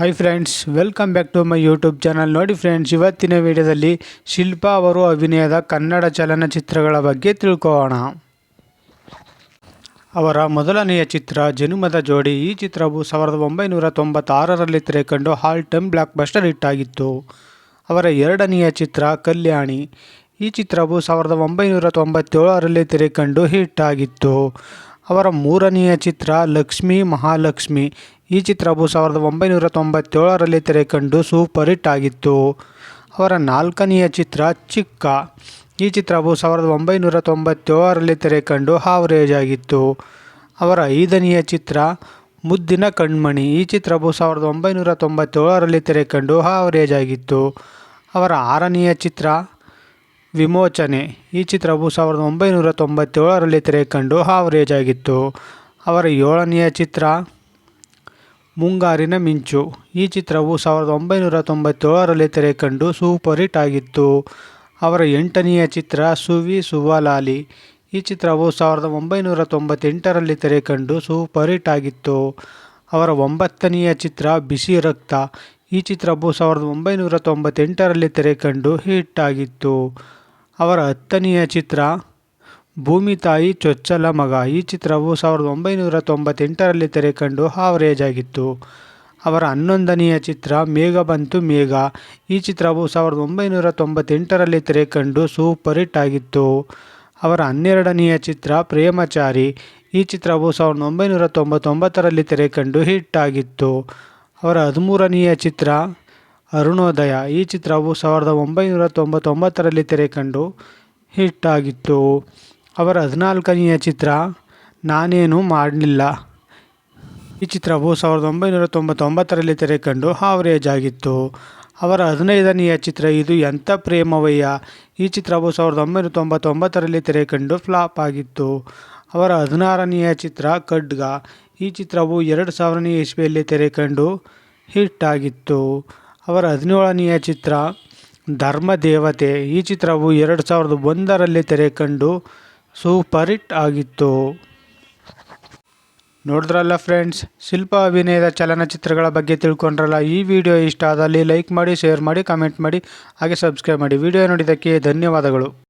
Hi friends welcome back to my YouTube channel ನೋಡಿ friends ಇವತ್ತಿನ ವಿಡಿಯೋದಲ್ಲಿ ಶಿಲ್ಪಾ ಅವರು ಅಭಿನಯದ ಕನ್ನಡ ಚಲನಚಿತ್ರಗಳ ಬಗ್ಗೆ ತಿಳ್ಕೊಳ್ಳೋಣ. ಅವರ ಮೊದಲನೆಯ ಚಿತ್ರ, ಜನುಮದ ಜೋಡಿ, ಈ ಚಿತ್ರವು ಸಾವಿರದ ಒಂಬೈನೂರ ತೊಂಬತ್ತಾರರಲ್ಲಿ ತೆರೆಕಂಡು all time blockbuster hit ಆಗಿತ್ತು. ಅವರ ಎರಡನೆಯ ಚಿತ್ರ, ಕಲ್ಯಾಣಿ, ಈ ಚಿತ್ರವು ಸಾವಿರದ ಒಂಬೈನೂರ ತೊಂಬತ್ತೇಳರಲ್ಲಿ ತೆರೆಕಂಡು ಹಿಟ್ ಆಗಿತ್ತು. ಅವರ ಮೂರನೆಯ ಚಿತ್ರ, ಲಕ್ಷ್ಮೀ ಮಹಾಲಕ್ಷ್ಮಿ ಈ ಚಿತ್ರವು ಸಾವಿರದ ಒಂಬೈನೂರ ತೊಂಬತ್ತೇಳರಲ್ಲಿ ತೆರೆಕಂಡು ಸೂಪರ್ ಹಿಟ್ ಆಗಿತ್ತು. ಅವರ ನಾಲ್ಕನೆಯ ಚಿತ್ರ ಚಿಕ್ಕ. ಈ ಚಿತ್ರವು ಸಾವಿರದ ಒಂಬೈನೂರ ತೊಂಬತ್ತೇಳರಲ್ಲಿ ತೆರೆಕಂಡು ಹಾವರೇಜ್ ಆಗಿತ್ತು. ಅವರ ಐದನೆಯ ಚಿತ್ರ ಮುದ್ದಿನ ಕಣ್ಮಣಿ. ಈ ಚಿತ್ರವು ಸಾವಿರದ ಒಂಬೈನೂರ ತೊಂಬತ್ತೇಳರಲ್ಲಿ ತೆರೆಕಂಡು ಹಾವರೇಜ್ ಆಗಿತ್ತು. ಅವರ ಆರನೆಯ ಚಿತ್ರ ವಿಮೋಚನೆ. ಈ ಚಿತ್ರವು ಸಾವಿರದ ಒಂಬೈನೂರ ತೊಂಬತ್ತೇಳರಲ್ಲಿ ತೆರೆಕಂಡು ಹಾವರೇಜ್ ಆಗಿತ್ತು. ಅವರ ಏಳನೆಯ ಚಿತ್ರ ಮುಂಗಾರಿನ ಮಿಂಚು. ಈ ಚಿತ್ರವು ಸಾವಿರದ ಒಂಬೈನೂರ ತೊಂಬತ್ತೇಳರಲ್ಲಿ ತೆರೆಕಂಡು ಸೂಪರ್ ಹಿಟ್ ಆಗಿತ್ತು ಅವರ ಎಂಟನೆಯ ಚಿತ್ರ ಸುವಿ ಸುವಲಾಲಿ. ಈ ಚಿತ್ರವು ಸಾವಿರದ ಒಂಬೈನೂರ ತೊಂಬತ್ತೆಂಟರಲ್ಲಿ ತೆರೆಕಂಡು ಸೂಪರ್ ಹಿಟ್ ಆಗಿತ್ತು ಅವರ ಒಂಬತ್ತನೆಯ ಚಿತ್ರ ಬಿಸಿ ರಕ್ತ. ಈ ಚಿತ್ರವು ಸಾವಿರದ ಒಂಬೈನೂರ ತೊಂಬತ್ತೆಂಟರಲ್ಲಿ ತೆರೆಕಂಡು ಹಿಟ್ ಆಗಿತ್ತು. ಅವರ ಹತ್ತನೆಯ ಚಿತ್ರ ಭೂಮಿ ತಾಯಿ ಚೊಚ್ಚಲ ಮಗ ಈ ಚಿತ್ರವು ಸಾವಿರದ ಒಂಬೈನೂರ ತೊಂಬತ್ತೆಂಟರಲ್ಲಿ ತೆರೆಕಂಡು ಹಾವರೇಜ್ ಆಗಿತ್ತು ಅವರ ಹನ್ನೊಂದನೆಯ ಚಿತ್ರ ಮೇಘ ಬಂತು ಮೇಘ. ಈ ಚಿತ್ರವು ಸಾವಿರದ ಒಂಬೈನೂರ ತೊಂಬತ್ತೆಂಟರಲ್ಲಿ ತೆರೆಕಂಡು ಸೂಪರ್ ಹಿಟ್ ಆಗಿತ್ತು. ಅವರ ಹನ್ನೆರಡನೆಯ ಚಿತ್ರ ಪ್ರೇಮಚಾರಿ. ಈ ಚಿತ್ರವು ಸಾವಿರದ ಒಂಬೈನೂರ ತೊಂಬತ್ತೊಂಬತ್ತರಲ್ಲಿ ತೆರೆಕಂಡು ಹಿಟ್ ಆಗಿತ್ತು. ಅವರ ಹದಿಮೂರನೆಯ ಚಿತ್ರ ಅರುಣೋದಯ. ಈ ಚಿತ್ರವು ಸಾವಿರದ ಒಂಬೈನೂರ ತೊಂಬತ್ತೊಂಬತ್ತರಲ್ಲಿ ತೆರೆಕಂಡು ಹಿಟ್ ಆಗಿತ್ತು. ಅವರ ಹದಿನಾಲ್ಕನೆಯ ಚಿತ್ರ, ನಾನೇನು ಮಾಡಲಿಲ್ಲ. ಈ ಚಿತ್ರವು ಸಾವಿರದ ಒಂಬೈನೂರ ತೊಂಬತ್ತೊಂಬತ್ತರಲ್ಲಿ ತೆರೆಕಂಡು ಹಾವರೇಜ್ ಆಗಿತ್ತು ಅವರ ಹದಿನೈದನೆಯ ಚಿತ್ರ, ಇದು ಎಂಥ ಪ್ರೇಮವಯ್ಯ. ಈ ಚಿತ್ರವು ಸಾವಿರದ ಒಂಬೈನೂರ ತೊಂಬತ್ತೊಂಬತ್ತರಲ್ಲಿ ತೆರೆಕಂಡು ಫ್ಲಾಪ್ ಆಗಿತ್ತು. ಅವರ ಹದಿನಾರನೆಯ ಚಿತ್ರ, ಖಡ್ಗ. ಈ ಚಿತ್ರವು ಎರಡು ಸಾವಿರನೇ ಇಸ್ವಿಯಲ್ಲಿ ತೆರೆಕಂಡು ಹಿಟ್ ಆಗಿತ್ತು. ಅವರ ಹದಿನೇಳನೆಯ ಚಿತ್ರ ಧರ್ಮದೇವತೆ ಈ ಚಿತ್ರವು ಎರಡು ಸಾವಿರದ ಒಂದರಲ್ಲಿ ತೆರೆಕಂಡು ಸೂಪರ್ ಹಿಟ್ ಆಗಿತ್ತು. ನೋಡಿದ್ರಲ್ಲ ಫ್ರೆಂಡ್ಸ್, ಶಿಲ್ಪ ಅಭಿನಯದ ಚಲನಚಿತ್ರಗಳ ಬಗ್ಗೆ ತಿಳ್ಕೊಂಡ್ರಲ್ಲ, ಈ ವಿಡಿಯೋ ಇಷ್ಟ ಆದಲ್ಲಿ ಲೈಕ್ ಮಾಡಿ, ಶೇರ್ ಮಾಡಿ, ಕಮೆಂಟ್ ಮಾಡಿ, ಹಾಗೆ ಸಬ್ಸ್ಕ್ರೈಬ್ ಮಾಡಿ. ವಿಡಿಯೋ ನೋಡಿದ್ದಕ್ಕೆ ಧನ್ಯವಾದಗಳು.